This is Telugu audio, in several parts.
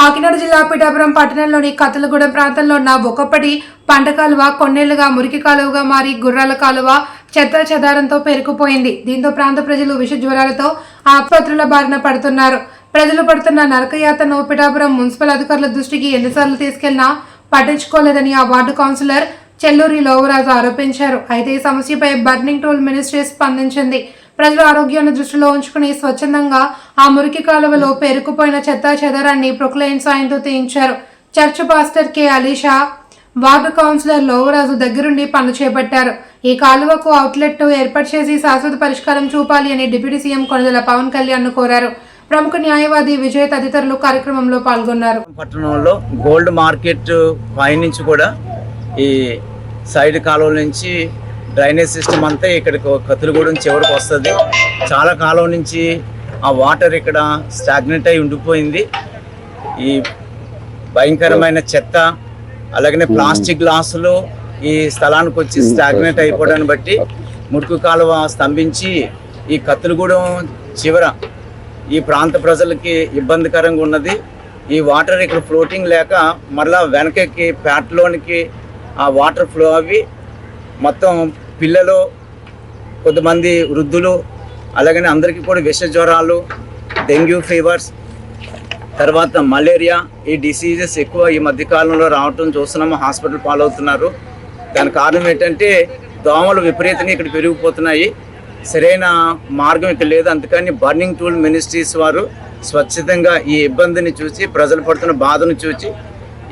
కాకినాడ జిల్లా పిఠాపురం పట్టణంలోని కతలగూడెం ప్రాంతంలో ఉన్న ఒకప్పటి పంట కాలువ కొన్నేళ్ళుగా మురికి కాలువగా మారి గుర్రాల కాలువ చెత్త చెదారంతో పేరుకుపోయింది. దీంతో ప్రాంత ప్రజలు విష జ్వరాలతో ఆసుపత్రుల బారిన పడుతున్నారు. ప్రజలు పడుతున్న నరకయాతను పిఠాపురం మున్సిపల్ అధికారుల దృష్టికి ఎన్నిసార్లు తీసుకెళ్ళినా పట్టించుకోలేదని ఆ వార్డు కౌన్సిలర్ చెల్లూరి లోవరాజు ఆరోపించారు. అయితే ఈ సమస్యపై బర్నింగ్ టోల్ మినిస్ట్రీ స్పందించింది. ప్రజల ఆరోగ్యాన్ని దృష్టిలో ఉంచుకుని స్వచ్ఛందంగా ఆ మురికి కాలువలో పేరుకుపోయిన చెత్త చెదరాన్ని ప్రొక్లైన్ సాయంతో తీయించారు. Church pastor K. Alisha ward councillor Lovaraju దగ్గరుండి పనులు చేపట్టారు. ఈ కాలువకు అవుట్లెట్ ఏర్పాటు చేసి శాశ్వత పరిష్కారం చూపాలి అని డిప్యూటీ సీఎం కొనదల పవన్ కళ్యాణ్ కోరారు. ప్రముఖ న్యాయవాది విజయ్ తదితరులు కార్యక్రమంలో పాల్గొన్నారు. పట్టణంలో గోల్డ్ మార్కెట్ పైనుంచి కూడా ఈ సైడ్ కాలువ నుంచి డ్రైనేజ్ సిస్టమ్ అంతా ఇక్కడికి కత్తులగూడెం చివరికి వస్తుంది. చాలా కాలం నుంచి ఆ వాటర్ ఇక్కడ స్టాగ్నెట్ అయి ఉండిపోయింది. ఈ భయంకరమైన చెత్త అలాగనే ప్లాస్టిక్ గ్లాసులు ఈ స్థలానికి వచ్చి స్టాగ్నెట్ అయిపోవడాన్ని బట్టి ముడుకు కాలువ స్తంభించి ఈ కత్తులగూడెం చివర ఈ ప్రాంత ప్రజలకి ఇబ్బందికరంగా ఉన్నది. ఈ వాటర్ ఇక్కడ ఫ్లోటింగ్ లేక మరలా వెనకకి ప్యాట్లోనికి ఆ వాటర్ ఫ్లో అవి మొత్తం పిల్లలు కొంతమంది వృద్ధులు అలాగనే అందరికీ కూడా విష జ్వరాలు డెంగ్యూ ఫీవర్స్ తర్వాత మలేరియా ఈ డిసీజెస్ ఎక్కువ ఈ మధ్య కాలంలో రావటం చూస్తున్నాము హాస్పిటల్ పాలవుతున్నారు. దాని కారణం ఏంటంటే దోమలు విపరీతంగా ఇక్కడ పెరిగిపోతున్నాయి. సరైన మార్గం ఇక్కడ లేదు. అందుకని బర్నింగ్ టూల్ మినిస్ట్రీస్ వారు స్వచ్ఛతంగా ఈ ఇబ్బందిని చూసి ప్రజలు పడుతున్న బాధను చూసి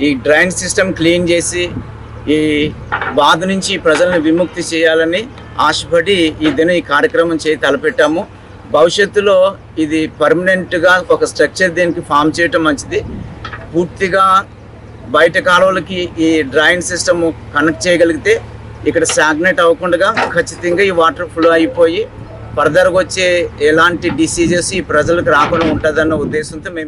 ఈ డ్రైన్ సిస్టమ్ క్లీన్ చేసి ఈ బాధ నుంచి ప్రజల్ని విముక్తి చేయాలని ఆశపడి ఈ దినం ఈ కార్యక్రమం చేయి తలపెట్టాము. భవిష్యత్తులో ఇది పర్మనెంట్గా ఒక స్ట్రక్చర్ దీనికి ఫామ్ చేయటం మంచిది. పూర్తిగా బయట కాలువలకి ఈ డ్రైన్ సిస్టమ్ కనెక్ట్ చేయగలిగితే ఇక్కడ స్టాగ్నెట్ అవ్వకుండా ఖచ్చితంగా ఈ వాటర్ ఫ్లో అయిపోయి ఫర్దర్గా వచ్చే ఎలాంటి డిసీజెస్ ఈ ప్రజలకు రాకుండా ఉంటుందన్న ఉద్దేశంతో మేము